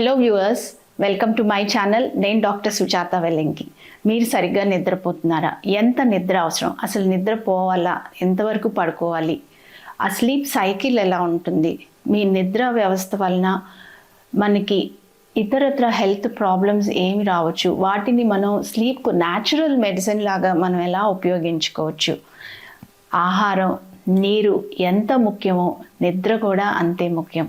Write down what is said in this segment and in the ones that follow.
Hello viewers welcome to my channel నేను doctor Sujatha Vellinki మీరు సరిగ్గా నిద్రపోతున్నారా? ఎంత నిద్ర అవసరం? అసలు నిద్రపోవాలా ఎంతవరకు పడుకోవాలి? ఆ స్లీప్ సైకిల్ ఎలా ఉంటుంది? మీ నిద్ర వ్యవస్థ వలన మనకి ఇతరత్ర హెల్త్ ప్రాబ్లమ్స్ ఏమి రావచ్చు? వాటిని మనం స్లీప్కు న్యాచురల్ మెడిసిన్ లాగా మనం ఎలా ఉపయోగించుకోవచ్చు? ఆహారం నీరు ఎంత ముఖ్యమో నిద్ర కూడా అంతే ముఖ్యం.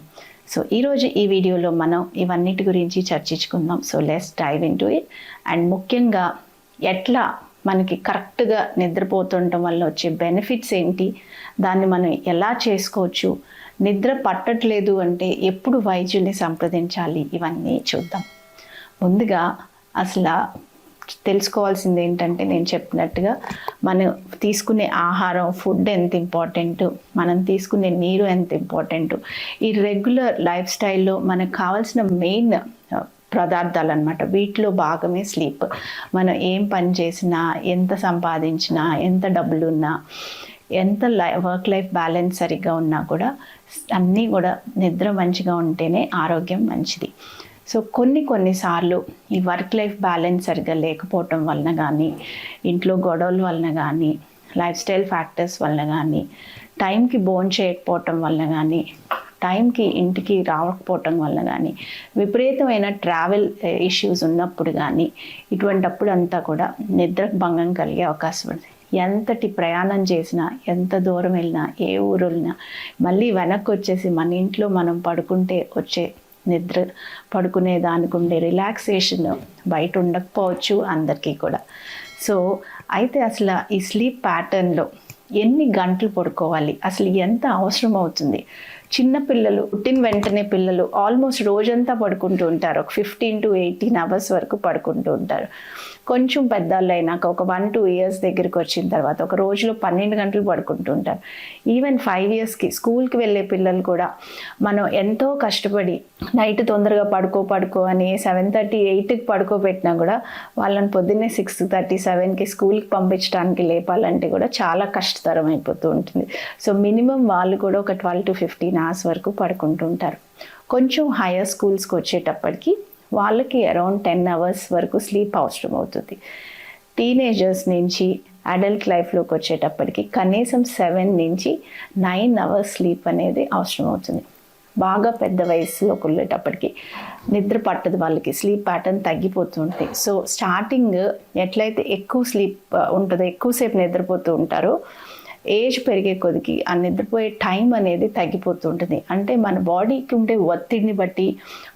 సో ఈరోజు ఈ వీడియోలో మనం ఇవన్నిటి గురించి చర్చించుకుందాం. So let's dive into it and ముఖ్యంగా ఎట్లా మనకి కరెక్ట్గా నిద్రపోతుండటం వల్ల వచ్చే బెనిఫిట్స్ ఏంటి? దాన్ని మనం ఎలా చేసుకోవచ్చు? నిద్ర పట్టట్లేదు అంటే ఎప్పుడు వైద్యుని సంప్రదించాలి? ఇవన్నీ చూద్దాం. ముందుగా అసలు తెలుసుకోవాల్సింది ఏంటంటే నేను చెప్పినట్టుగా మనం తీసుకునే ఆహారం ఫుడ్ ఎంత ఇంపార్టెంట్ మనం తీసుకునే నీరు ఎంత ఇంపార్టెంట్ ఈ రెగ్యులర్ లైఫ్ స్టైల్లో మనకు కావాల్సిన మెయిన్ పదార్థాలు అనమాట వీటిలో భాగమే స్లీప్ మనం ఏం పని చేసినా ఎంత సంపాదించినా ఎంత డబ్బులు ఉన్నా ఎంత లై వర్క్ లైఫ్ బ్యాలెన్స్ సరిగ్గా ఉన్నా కూడా అన్నీ కూడా నిద్ర మంచిగా ఉంటేనే ఆరోగ్యం మంచిది. సో కొన్ని కొన్నిసార్లు ఈ వర్క్ లైఫ్ బ్యాలెన్స్ సరిగ్గా లేకపోవటం వలన కానీ ఇంట్లో గొడవల వలన కానీ లైఫ్ స్టైల్ ఫ్యాక్టర్స్ వలన కానీ టైంకి బోన్ చేయకపోవటం వలన కానీ టైంకి ఇంటికి రావకపోవటం వల్ల కానీ విపరీతమైన ట్రావెల్ ఇష్యూస్ eh, ఉన్నప్పుడు కానీ ఇటువంటప్పుడు అంతా కూడా నిద్ర భంగం కలిగే అవకాశం ఉంది. ఎంతటి ప్రయాణం చేసినా ఎంత దూరం వెళ్ళినా ఏ ఊరు వెళ్ళినా మళ్ళీ వెనక్కి వచ్చేసి మన ఇంట్లో మనం పడుకుంటే వచ్చే నిద్ర పడుకునే దానికి ఉండే రిలాక్సేషన్ బయట ఉండకపోవచ్చు అందరికీ కూడా. సో అయితే అసలు ఈ స్లీప్ ప్యాటర్న్లో ఎన్ని గంటలు పడుకోవాలి? అసలు ఎంత అవసరం అవుతుంది చిన్న పిల్లలు పుట్టిన వెంటనే పిల్లలు ఆల్మోస్ట్ రోజంతా పడుకుంటూ ఉంటారు. ఒక ఫిఫ్టీన్ టు ఎయిటీన్ అవర్స్ వరకు పడుకుంటూ ఉంటారు. కొంచెం పెద్దవాళ్ళు అయినాక ఒక వన్ టూ ఇయర్స్ దగ్గరికి వచ్చిన తర్వాత ఒక రోజులో పన్నెండు గంటలు పడుకుంటూ ఉంటారు. ఈవెన్ ఫైవ్ ఇయర్స్కి స్కూల్కి వెళ్ళే పిల్లలు కూడా మనం ఎంతో కష్టపడి నైట్ తొందరగా పడుకో పడుకో అని సెవెన్ థర్టీ ఎయిట్కి పడుకోబెట్టినా కూడా వాళ్ళని పొద్దున్నే సిక్స్ థర్టీ సెవెన్కి స్కూల్కి పంపించడానికి లేపాలంటే కూడా చాలా కష్టతరం అయిపోతూ ఉంటుంది. సో మినిమం వాళ్ళు కూడా ఒక ట్వెల్వ్ టు ఫిఫ్టీన్ క్లాస్ వరకు పడుకుంటూ ఉంటారు కొంచెం హైయర్ స్కూల్స్కి వచ్చేటప్పటికి వాళ్ళకి అరౌండ్ టెన్ అవర్స్ వరకు స్లీప్ అవసరం అవుతుంది. టీనేజర్స్ నుంచి అడల్ట్ లైఫ్లోకి వచ్చేటప్పటికి కనీసం సెవెన్ నుంచి నైన్ అవర్స్ స్లీప్ అనేది అవసరం అవుతుంది. బాగా పెద్ద వయసులోకి వెళ్ళేటప్పటికి నిద్ర పట్టదు వాళ్ళకి స్లీప్ ప్యాటర్న్ తగ్గిపోతుంటాయి సో స్టార్టింగ్ ఎట్లయితే ఎక్కువ స్లీప్ ఉంటుందో ఎక్కువసేపు నిద్రపోతూ ఉంటారో ఏజ్ పెరిగే కొద్దికి ఆ నిద్రపోయే టైం అనేది తగ్గిపోతూ ఉంటుంది అంటే మన బాడీకి ఉండే ఒత్తిడిని బట్టి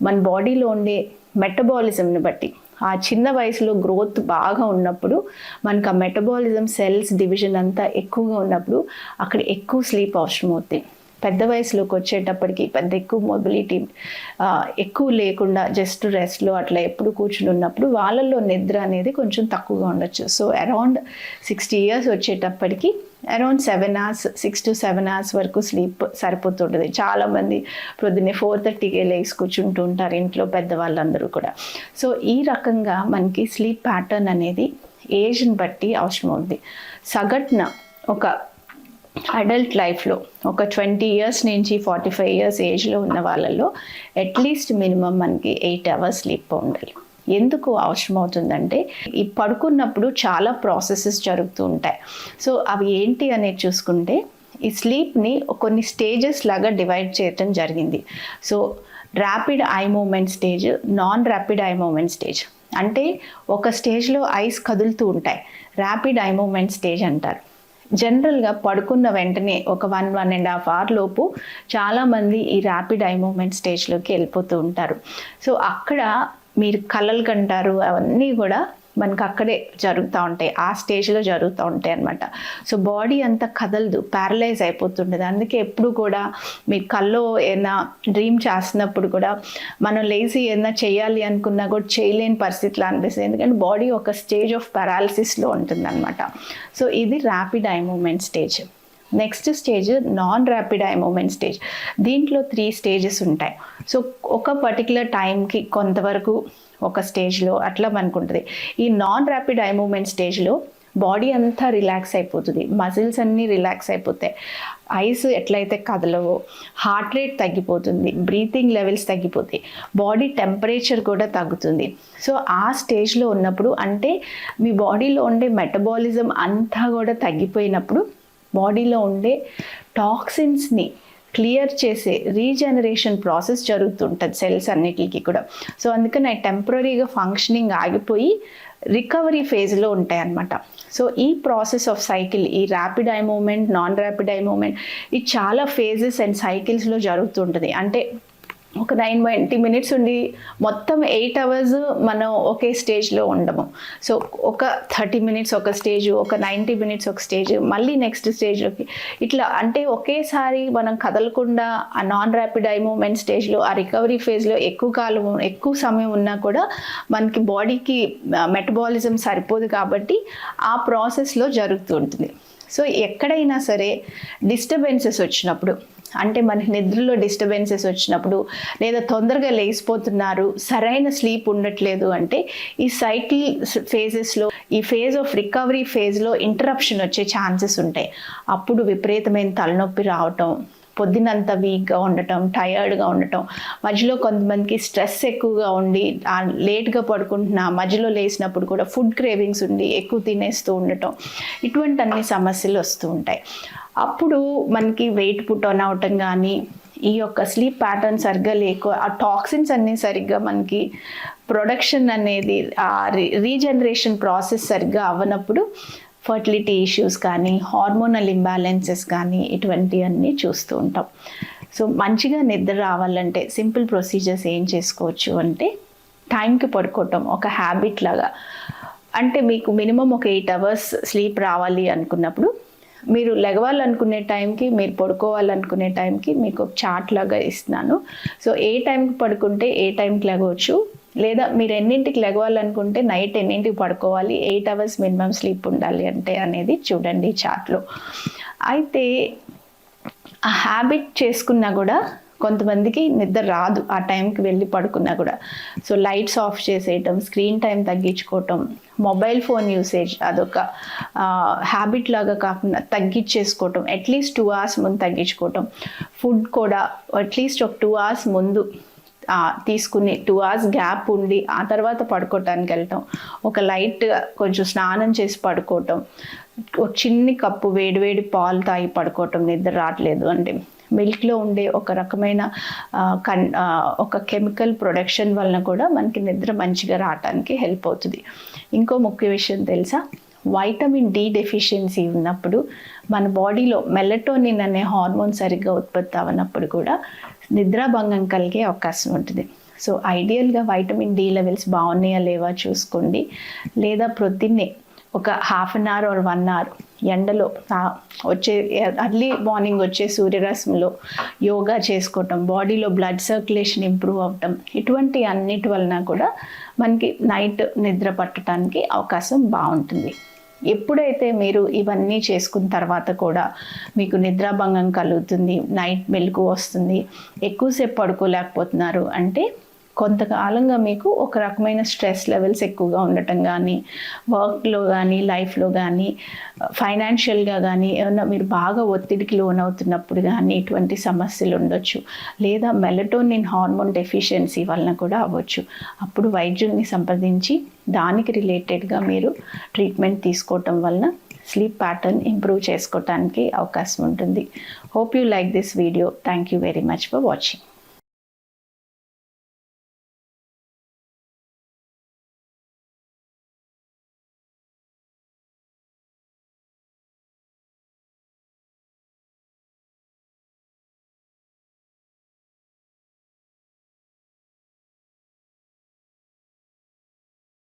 మన బాడీలో ఉండే మెటబాలిజంని బట్టి ఆ చిన్న వయసులో గ్రోత్ బాగా ఉన్నప్పుడు మనకు ఆ మెటబాలిజం సెల్స్ డివిజన్ అంతా ఎక్కువగా ఉన్నప్పుడు అక్కడ ఎక్కువ స్లీప్ అవసరం అవుతాయి పెద్ద వయసులోకి వచ్చేటప్పటికి పెద్ద ఎక్కువ మొబిలిటీ ఎక్కువ లేకుండా జస్ట్ రెస్ట్లో అట్లా ఎప్పుడు కూర్చుని ఉన్నప్పుడు వాళ్ళల్లో నిద్ర అనేది కొంచెం తక్కువగా ఉండొచ్చు. సో అరౌండ్ సిక్స్టీ ఇయర్స్ వచ్చేటప్పటికి around seven hours six to seven hours వరకు స్లీప్ సరిపోతుంటుంది. చాలామంది ప్రొద్దున్నే ఫోర్ థర్టీకే లేచి కూర్చుంటూ ఉంటారు ఇంట్లో పెద్దవాళ్ళందరూ కూడా. సో ఈ రకంగా మనకి స్లీప్ ప్యాటర్న్ అనేది ఏజ్ని బట్టి అవసరం అవుతుంది సగటున ఒక అడల్ట్ లైఫ్లో ఒక ట్వంటీ ఇయర్స్ నుంచి ఫార్టీ ఫైవ్ ఇయర్స్ ఏజ్లో ఉన్న వాళ్ళలో అట్లీస్ట్ మినిమం మనకి ఎయిట్ అవర్స్ స్లీప్ ఉండాలి. ఎందుకు అవసరం అవుతుందంటే ఈ పడుకున్నప్పుడు చాలా ప్రాసెసెస్ జరుగుతూ ఉంటాయి. సో అవి ఏంటి అనేది చూసుకుంటే ఈ స్లీప్ని కొన్ని స్టేజెస్ లాగా డివైడ్ చేయటం జరిగింది. So rapid eye movement stage non rapid eye movement stage అంటే ఒక స్టేజ్లో ఐస్ కదులుతూ ఉంటాయి. ర్యాపిడ్ ఐ మూమెంట్ స్టేజ్ అంటారు. జనరల్గా పడుకున్న వెంటనే ఒక one one and half hour లోపు చాలామంది ఈ ర్యాపిడ్ ఐ మూమెంట్ స్టేజ్లోకి వెళ్ళిపోతూ ఉంటారు. సో అక్కడ మీరు కళలు కంటారు అవన్నీ కూడా మనకు అక్కడే జరుగుతూ ఉంటాయి. ఆ స్టేజ్లో జరుగుతూ ఉంటాయి అనమాట సో బాడీ అంతా కదలదు. ప్యారలైజ్ అయిపోతుంటుంది. అందుకే ఎప్పుడు కూడా మీ కల్లో ఏదైనా డ్రీమ్ చేస్తున్నప్పుడు కూడా మనం లేచి ఏదైనా చేయాలి అనుకున్నా కూడా చేయలేని పరిస్థితిలో అనిపిస్తుంది. ఎందుకంటే బాడీ ఒక స్టేజ్ ఆఫ్ పారాలసిస్లో ఉంటుంది అనమాట సో ఇది rapid eye movement stage. Next stage non rapid eye movement stage. దీంట్లో త్రీ స్టేజెస్ ఉంటాయి. సో ఒక పర్టికులర్ టైంకి కొంతవరకు ఒక స్టేజ్లో అట్లా మనకు ఉంటుంది ఈ నాన్ ర్యాపిడ్ ఐ మూమెంట్ స్టేజ్లో బాడీ అంతా రిలాక్స్ అయిపోతుంది. మజిల్స్ అన్నీ రిలాక్స్ అయిపోతాయి. ఐస్ ఎట్లయితే కదలవో హార్ట్ రేట్ తగ్గిపోతుంది. బ్రీతింగ్ లెవెల్స్ తగ్గిపోతాయి. బాడీ టెంపరేచర్ కూడా తగ్గుతుంది. సో ఆ స్టేజ్లో ఉన్నప్పుడు అంటే మీ బాడీలో ఉండే మెటబాలిజం అంతా కూడా తగ్గిపోయినప్పుడు బాడీలో ఉండే టాక్సిన్స్ని క్లియర్ చేసే రీజనరేషన్ ప్రాసెస్ జరుగుతుంటుంది సెల్స్ అన్నిటికీ కూడా. సో అందుకని టెంపరీగా ఫంక్షనింగ్ ఆగిపోయి రికవరీ ఫేజ్లో ఉంటాయి అన్నమాట సో ఈ ప్రాసెస్ ఆఫ్ సైకిల్ ఈ rapid eye movement non rapid eye movement ఇది చాలా ఫేజెస్ అండ్ సైకిల్స్లో జరుగుతుంటుంది. అంటే ఒక నైన్ ట్వంటీ మినిట్స్ ఉండి మొత్తం ఎయిట్ అవర్స్ మనం ఒకే స్టేజ్లో ఉండము. సో ఒక థర్టీ మినిట్స్ ఒక స్టేజ్ ఒక నైంటీ మినిట్స్ ఒక స్టేజ్ మళ్ళీ నెక్స్ట్ స్టేజ్లోకి ఇట్లా అంటే ఒకేసారి మనం కదలకుండా ఆ నాన్ ర్యాపిడ్ ఐ మూమెంట్ స్టేజ్లో ఆ రికవరీ ఫేజ్లో ఎక్కువ కాలం ఎక్కువ సమయం ఉన్నా కూడా మనకి బాడీకి మెటబాలిజం సరిపోదు కాబట్టి ఆ ప్రాసెస్లో జరుగుతూ ఉంటుంది. సో ఎక్కడైనా సరే డిస్టర్బెన్సెస్ వచ్చినప్పుడు అంటే మనకి నిద్రలో డిస్టర్బెన్సెస్ వచ్చినప్పుడు లేదా తొందరగా లేచిపోతున్నారు సరైన స్లీప్ ఉండట్లేదు అంటే ఈ సైకిల్ ఫేజెస్లో ఈ ఫేజ్ ఆఫ్ రికవరీ ఫేజ్లో ఇంటరప్షన్ వచ్చే ఛాన్సెస్ ఉంటాయి. అప్పుడు విపరీతమైన తలనొప్పి రావటం పొద్దునంత వీక్గా ఉండటం టయర్డ్గా ఉండటం మధ్యలో కొంతమందికి స్ట్రెస్ ఎక్కువగా ఉండి లేట్గా పడుకుంటున్నా మధ్యలో లేచినప్పుడు కూడా ఫుడ్ క్రేవింగ్స్ ఉండి ఎక్కువ తినేస్తూ ఉండటం ఇటువంటి అన్ని సమస్యలు వస్తూ ఉంటాయి. అప్పుడు మనకి వెయిట్ పుట్ ఆన్ అవటం కానీ ఈ యొక్క స్లీప్ ప్యాటర్న్ సరిగ్గా లేక ఆ టాక్సిన్స్ అన్నీ సరిగ్గా మనకి ప్రొడక్షన్ అనేది ఆ రీజనరేషన్ ప్రాసెస్ సరిగ్గా అవ్వనప్పుడు ఫర్టిలిటీ ఇష్యూస్ కానీ హార్మోనల్ ఇంబ్యాలెన్సెస్ కానీ ఇటువంటివన్నీ చూస్తూ ఉంటాం. సో మంచిగా నిద్ర రావాలంటే సింపుల్ ప్రొసీజర్స్ ఏం చేసుకోవచ్చు అంటే టైంకి పడుకోవటం ఒక హ్యాబిట్ లాగా. అంటే మీకు మినిమం ఒక ఎయిట్ అవర్స్ స్లీప్ రావాలి అనుకున్నప్పుడు మీరు లెగవాలనుకునే టైంకి మీరు పడుకోవాలనుకునే టైంకి మీకు ఒక చార్ట్ లాగా ఇస్తున్నాను. సో ఏ టైంకి పడుకుంటే ఏ టైంకి లెగవచ్చు? లేదా మీరు ఎన్నింటికి లెగవాలనుకుంటే నైట్ ఎన్నింటికి పడుకోవాలి? ఎయిట్ అవర్స్ మినిమం స్లీప్ ఉండాలి అంటే అనేది చూడండి చార్ట్లో అయితే ఆ హ్యాబిట్ చేసుకున్నా కూడా కొంతమందికి నిద్ర రాదు ఆ టైంకి వెళ్ళి పడుకున్నా కూడా. సో లైట్స్ ఆఫ్ చేసేయటం స్క్రీన్ టైం తగ్గించుకోవటం మొబైల్ ఫోన్ యూసేజ్ అదొక హ్యాబిట్ లాగా కాకుండా తగ్గించేసుకోవటం అట్లీస్ట్ టూ అవర్స్ ముందు తగ్గించుకోవటం. ఫుడ్ కూడా అట్లీస్ట్ ఒక టూ అవర్స్ ముందు తీసుకుని టూ అవర్స్ గ్యాప్ ఉండి ఆ తర్వాత పడుకోవటానికి వెళ్ళటం. ఒక లైట్ కొంచెం స్నానం చేసి పడుకోవటం. ఒక చిన్ని కప్పు వేడివేడి పాలు తాగి పడుకోవటం నిద్ర రావట్లేదు అంటే మిల్క్లో ఉండే ఒక రకమైన కన్ ఒక కెమికల్ ప్రొడక్షన్ వలన కూడా మనకి నిద్ర మంచిగా రావటానికి హెల్ప్ అవుతుంది. ఇంకో ముఖ్య విషయం తెలుసా? వైటమిన్ డి డెఫిషియన్సీ ఉన్నప్పుడు మన బాడీలో మెలటోనిన్ అనే హార్మోన్ సరిగ్గా ఉత్పత్తి అవనప్పుడు కూడా నిద్రాభంగం కలిగే అవకాశం ఉంటుంది. సో ఐడియల్గా వైటమిన్ డి లెవెల్స్ బాగున్నాయా లేవా చూసుకోండి. లేదా ప్రొద్దున్నే ఒక half an hour or one hour ఎండలో వచ్చే అర్లీ మార్నింగ్ వచ్చే సూర్యరశ్మిలో యోగా చేసుకోవటం బాడీలో బ్లడ్ సర్క్యులేషన్ ఇంప్రూవ్ అవటం ఇటువంటి అన్నిటి వలన కూడా మనకి నైట్ నిద్ర పట్టడానికి అవకాశం బాగుంటుంది. ఎప్పుడైతే మీరు ఇవన్నీ చేసుకున్న తర్వాత కూడా మీకు నిద్రాభంగం కలుగుతుంది నైట్ మెలకు వస్తుంది ఎక్కువసేపు పడుకోలేకపోతున్నారు అంటే కొంతకాలంగా మీకు ఒక రకమైన స్ట్రెస్ లెవెల్స్ ఎక్కువగా ఉండటం కానీ వర్క్లో కానీ లైఫ్లో కానీ ఫైనాన్షియల్గా కానీ ఏమన్నా మీరు బాగా ఒత్తిడికి లోనవుతున్నప్పుడు కానీ ఇటువంటి సమస్యలు ఉండొచ్చు. లేదా మెలటోనిన్ హార్మోన్ డెఫిషియన్సీ వలన కూడా అవ్వచ్చు. అప్పుడు వైద్యుల్ని సంప్రదించి దానికి రిలేటెడ్గా మీరు ట్రీట్మెంట్ తీసుకోవటం వలన స్లీప్ ప్యాటర్న్ ఇంప్రూవ్ చేసుకోవటానికి అవకాశం ఉంటుంది. Hope you like this video. Thank you very much for watching.